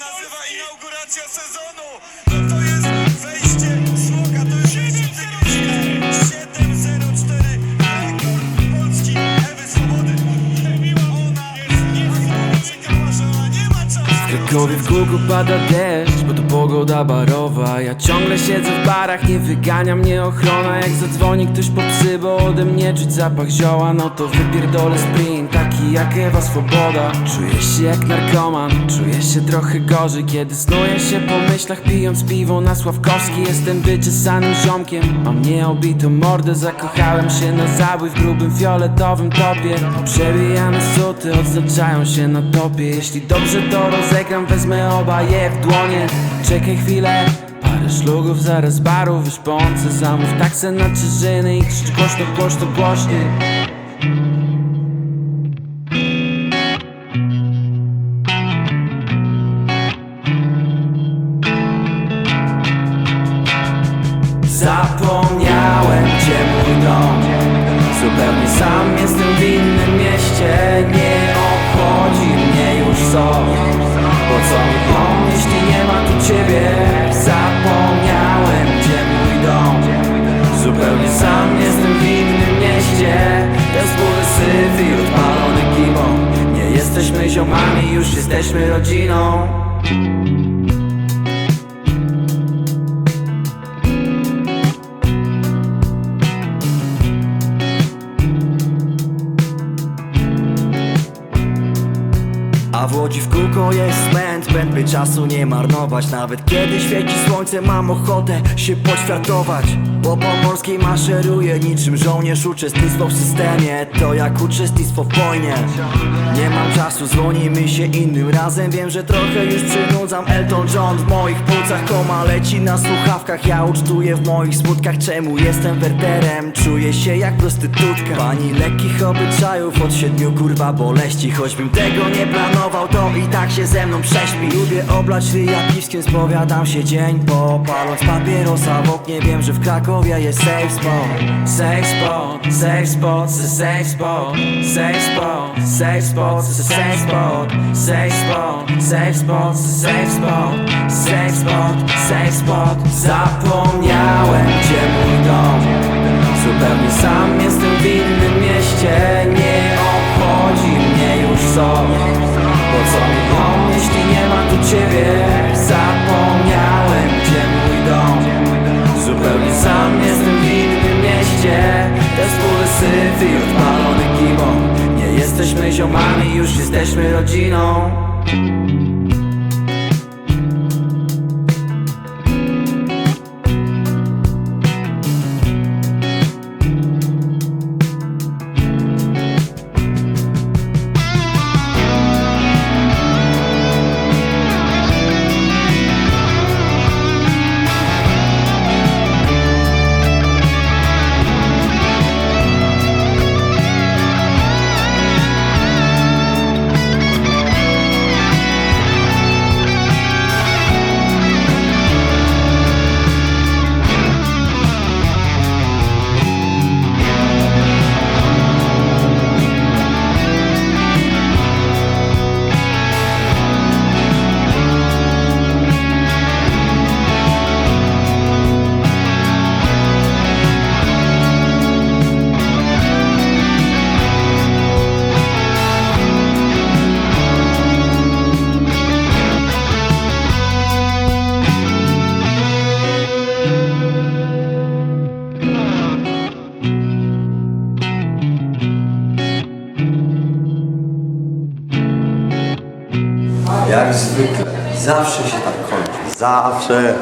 nazywa inauguracja sezonu. W kółku pada deszcz, bo to pogoda barowa. Ja ciągle siedzę w barach, nie wygania mnie ochrona. Jak zadzwoni ktoś po psy, bo ode mnie czuć zapach zioła No to wypierdolę sprint, taki jak Ewa Swoboda. Czuję się jak narkoman, czuję się trochę gorzej Kiedy snuję się po myślach, pijąc piwo na Sławkowski. Jestem wyczesanym ziomkiem, mam nieobitą mordę. Zakochałem się na zabój w grubym fioletowym topie. Przebijane suty odznaczają się na topie. Jeśli dobrze to rozegram, wezmę oba je w dłonie. Czekaj chwilę, parę szlugów, zaraz barów Wyszpące zamów, taksę na czyżyny I krzycz głośno, głośno, głośniej Zapomniałem gdzie mój dom. Zupełnie sam jestem w innym mieście syf odpalony kimą Nie jesteśmy ziomami, już jesteśmy rodziną. A w Łodzi w kółko jest smęt, pętby czasu nie marnować. Nawet kiedy świeci słońce mam ochotę się poćwiartować Po pomorskiej maszeruję niczym żołnierz Uczestnictwo w systemie. To jak uczestnictwo w wojnie. Nie mam czasu, dzwonimy się innym razem. Wiem, że trochę już przynudzam Elton John. W moich płucach Koma leci na słuchawkach, ja ucztuję w moich smutkach Czemu jestem werterem? Czuję się jak prostytutka. Pani lekkich obyczajów od siedmiu kurwa boleści. Choćbym tego nie planował, to i tak się ze mną prześpi. Lubię Oblać ryjapiskiem spowiadam się dzień po. Paląc papierosa w oknie, wiem, że w Krakowie jest safe spot. Safe spot, safe spot, safe spot. Safe spot, safe spot, safe spot. Safe spot, safe spot, safe spot. Safe spot, safe spot. Zapomniałem, gdzie mój dom. Zupełnie sam jestem w innym mieście, nie Zupełnie sam jestem w innym mieście. Te skóry syf i odpalony kimą Nie jesteśmy ziomami, już jesteśmy rodziną Jak zwykle. Zawsze się tak kończy. Zawsze.